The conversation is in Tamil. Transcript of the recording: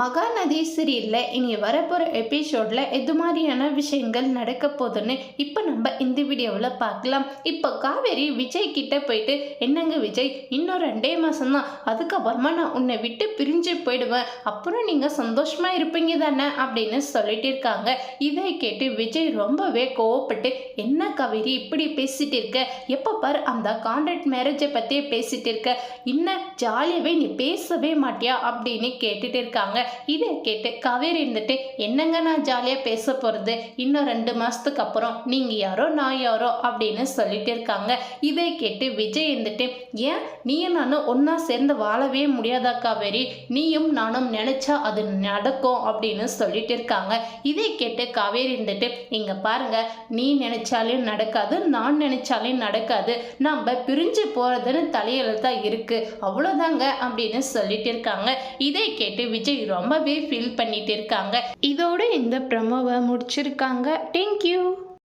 மகாநதி சீரியலில் இனி வரப்போகிற எபிசோடில் எது மாதிரியான விஷயங்கள் நடக்க போகுதுன்னு இப்போ நம்ம இந்த வீடியோவில் பார்க்கலாம். இப்போ காவேரி விஜய் கிட்டே போயிட்டு என்னங்க விஜய் இன்னும் ரெண்டே மாதம்தான் அதுக்கப்புறமா நான் உன்னை விட்டு பிரிஞ்சு போயிடுவேன். அப்புறம் நீங்கள் சந்தோஷமாக இருப்பீங்க தானே? அப்படின்னு சொல்லிட்டு இருக்காங்க. இதை கேட்டு விஜய் ரொம்பவே கோவப்பட்டு என்ன காவேரி இப்படி பேசிட்டு இருக்க? எப்போ பார் அந்த கான்ட்ராக்ட் மேரேஜை பற்றியே பேசிட்டு இருக்க? இன்னும் ஜாலியாகவே நீ பேசவே மாட்டியா? அப்படின்னு கேட்டுட்டு இருக்காங்க. இதை கேட்டு காவேரி இருந்துட்டு என்னங்க நான் ஜாலியாக பேச போகிறது இன்னும் ரெண்டு மாதத்துக்கு அப்புறம் நீங்கள் யாரோ நான் யாரோ அப்படின்னு சொல்லிட்டு இருக்காங்க. இதை கேட்டு விஜய் இருந்துட்டு ஏன்? நீயும் நானும் ஒன்றா சேர்ந்து வாழவே முடியாதா காவேரி? நீயும் நானும் நினச்சா அது நடக்கும் அப்படின்னு சொல்லிட்டு இருக்காங்க. இதை கேட்டு காவேரி இருந்துட்டு இங்கே பாருங்க நீ நினச்சாலையும் நடக்காது நான் நினச்சாலையும் நடக்காது. நம்ம பிரிஞ்சு போகிறதுன்னு தலையில தான் இருக்குது அவ்வளோதாங்க அப்படின்னு சொல்லிட்டு இருக்காங்க. இதை கேட்டு விஜய் ரொம்பவே ஃபீல் பண்ணிட்டு இருக்காங்க. இதோட இந்த ப்ரமோவை முடிச்சிருக்காங்க. தேங்க்யூ